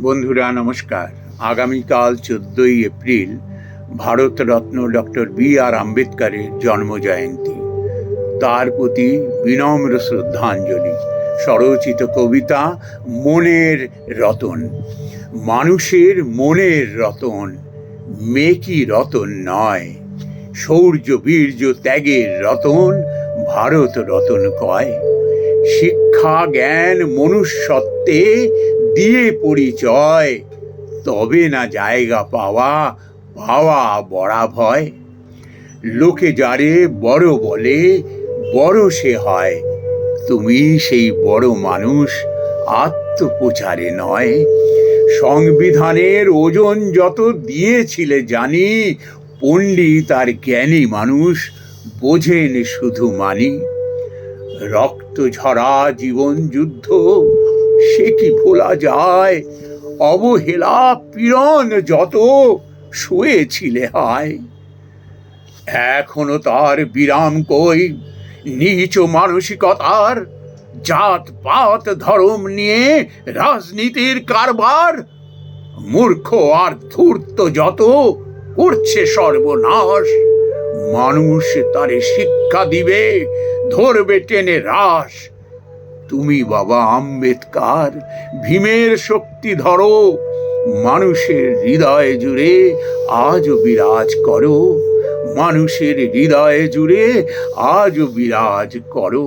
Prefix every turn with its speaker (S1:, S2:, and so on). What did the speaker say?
S1: বন্ধুরা, নমস্কার। আগামীকাল চোদ্দই April Bharat Ratna doctor B R আম্বেদকরের জন্মজয়ন্তী। তার প্রতি বিনম্র শ্রদ্ধাঞ্জলি। স্বরচিত কবিতা, মনের রতন। মানুষের মনের রতন, মেকি রতন নয়। শৌর্য বীর্য ত্যাগের রতন, ভারত রতন কয়। শিক্ষা, জ্ঞান, মনুষ্যত্বে দিয়ে পরিচয়, তবে না জায়গা পাওয়া পাওয়া বড়া ভয়। লোকে যারে বড় বলে, বড় সে হয়। তুমি সেই বড় মানুষ আত্মপ্রচারে নয়। সংবিধানের ওজন যত দিয়েছিলে জানি, পণ্ডিত আর জ্ঞানী মানুষ বোঝেন শুধু মানি। রক্ত ঝরা জীবন যুদ্ধ সে কি ভোলা যায়? অবহেলা পীড়ন যত শুয়েছিলে হায়। এখনও তার বিরাম কই? নিচ মানসিকতার জাত পাত ধর্ম নিয়ে রাজনীতির কারবার? মূর্খ আর ধূর্ত যত করছে সর্বনাশ। মানুষ তারে শিক্ষা দিবে, ধরবে টেনে রাস তুমি বাবা আম্বেদকার, ভীমের শক্তি ধরো, মানুষের হৃদয় জুড়ে আজও বিরাজ করো, মানুষের হৃদয় জুড়ে আজও বিরাজ করো।